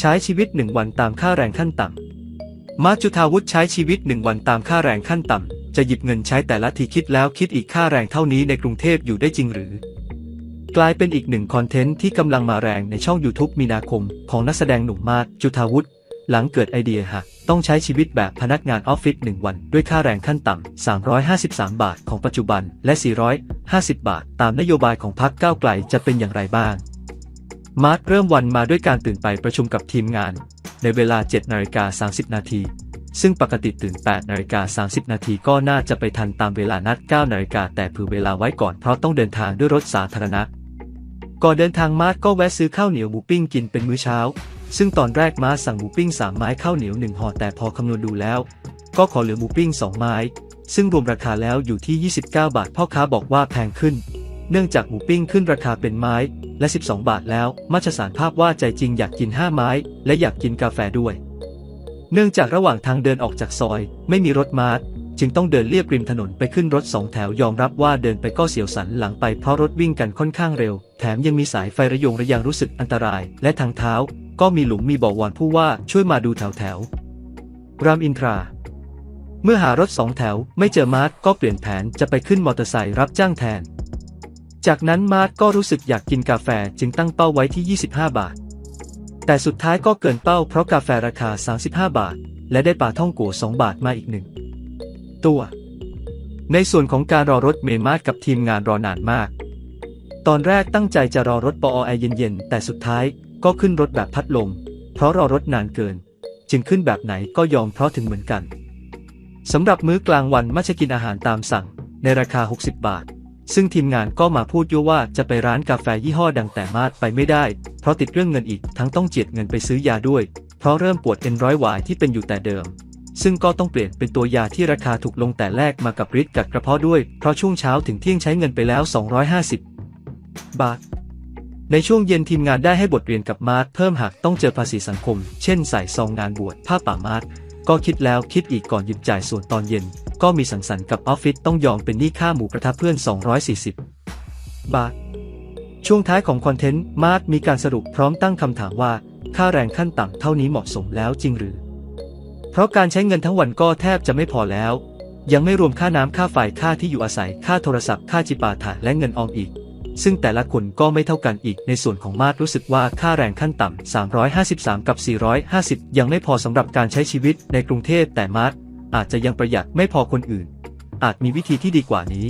ใช้ชีวิตหนึ่งวันตามค่าแรงขั้นต่ำมาร์คจุธาวุฒิใช้ชีวิตหนึ่งวันตามค่าแรงขั้นต่ำจะหยิบเงินใช้แต่ละทีคิดแล้วคิดอีกค่าแรงเท่านี้ในกรุงเทพอยู่ได้จริงหรือ กลายเป็นอีกหนึ่งคอนเทนต์ที่กำลังมาแรงในช่อง YouTube มีนาคม ของนักแสดงหนุ่มมาร์คจุธาวุฒิหลังเกิดไอเดียหากต้องใช้ชีวิตแบบพนักงานออฟฟิศ1วัน ด้วยค่าแรงขั้นต่ำ 353 บาทของปัจจุบันและ 450 บาท ตามนโยบายของพรรคก้าวไกลจะเป็นอย่างไรบ้าง มาร์คเริ่มวันมาด้วยการตื่นไปประชุมกับทีมงาน ในเวลา 7 นาฬิกา 30 นาที ซึ่งปกติตื่น 8 นาฬิกา 30 นาทีก็น่าจะไปทันตามเวลานัด 9 นาฬิกาแต่เผื่อเวลาไว้ก่อนเพราะต้องเดินทางด้วยรถสาธารณะ ก่อนเดินทางมาร์ทก็แวะซื้อข้าวเหนียวหมูปิ้งกินเป็นมื้อเช้า ซึ่งตอนแรกมาร์ทสั่งหมูปิ้งสามไม้ข้าวเหนียวหนึ่งห่อแต่พอคำนวณดูแล้ว ก็ขอเหลือหมูปิ้งสองไม้ ซึ่งรวมราคาแล้วอยู่ที่ 29 บาทพ่อค้าบอกว่าแพงขึ้น เนื่องจากหมูปิ้งขึ้นราคาเป็นไม้และ 12 บาทแล้ว มัชสารภาพว่าใจจริงอยากกิน 5 ไม้ และอยากกินกาแฟด้วย เนื่องจากระหว่างทางเดินออกจากซอย ไม่มีรถมาร์ทจึงต้องเดินเลียบริมถนนไปขึ้นรถสองแถวยอมรับว่าเดินไปก็เสียวสันหลังไปเพราะรถวิ่งกันค่อนข้างเร็ว แถมยังมีสายไฟระยงระยางรู้สึกอันตราย และทางเท้า ก็มีหลุมมีบ่อวอนผู้ว่าช่วยมาดูแถวแถวรามอินทรา เมื่อหารถสองแถวไม่เจอมาร์ทก็เปลี่ยนแผนจะไปขึ้นมอเตอร์ไซค์รับจ้างแทน จากนั้นมาร์ทก็รู้สึกอยากกินกาแฟจึงตั้งเป้าไว้ที่ 25 บาท แต่สุดท้ายก็เกินเป้าเพราะกาแฟราคา 35 บาท และได้ปลาท่องโกะ2บาทมาอีกหนึ่งตัว ในส่วนของการรอรถเมย์มาร์กับทีมงานรอนานมาก ตอนแรกตั้งใจจะรอรถปอแอร์เย็นๆ แต่สุดท้ายก็ขึ้นรถแบบพัดลม เพราะรอรถนานเกิน จึงขึ้นแบบไหนก็ยอมเพราะถึงเหมือนกันสำหรับมื้อกลางวันมักจะกินอาหารตามสั่งในราคา 60 บาท ซึ่งทีมงานก็มาพูดยั่วว่าจะไปร้านกาแฟยี่ห้อดังแต่มาดไปไม่ได้ เพราะติดเรื่องเงินอีกทั้งต้องเจียดเงินไปซื้อยาด้วย เพราะเริ่มปวดเอ็นร้อยหวายที่เป็นอยู่แต่เดิม ซึ่งก็ต้องเปลี่ยนเป็นตัวยาที่ราคาถูกลงแต่แรกมากับฤทธิ์กัดกระเพาะด้วย เพราะช่วงเช้าถึงเที่ยงใช้เงินไปแล้ว 250 บาท ในช่วงเย็นทีมงานได้ให้บทเรียนกับมาร์ทเพิ่มหากต้องเจอภาษีสังคม เช่นใส่ซองงานบวชผ้าป่ามาร์ทก็คิดแล้วคิดอีกก่อนหยิบจ่ายส่วนตอนเย็น ก็มีสังสรรค์กับออฟฟิศต้องยอมเป็นหนี้ค่าหมูกระทะเพื่อน 240 บาท ช่วงท้ายของคอนเทนต์มาร์ทมีการสรุปพร้อมตั้งคำถามว่า ค่าแรงขั้นต่ำเท่านี้เหมาะสมแล้วจริงหรือ เพราะการใช้เงินทั้งวันก็แทบจะไม่พอแล้ว ยังไม่รวมค่าน้ำค่าไฟค่าที่อยู่อาศัยค่าโทรศัพท์ค่าจิปาถะและเงินออมอีกซึ่งแต่ละคนก็ไม่เท่ากันอีกในส่วนของมาดรู้สึกว่าค่าแรงขั้นต่ำ 353 กับ 450 ยังไม่พอสำหรับการใช้ชีวิตในกรุงเทพแต่มาด อาจจะยังประหยัดไม่พอคนอื่น อาจมีวิธีที่ดีกว่านี้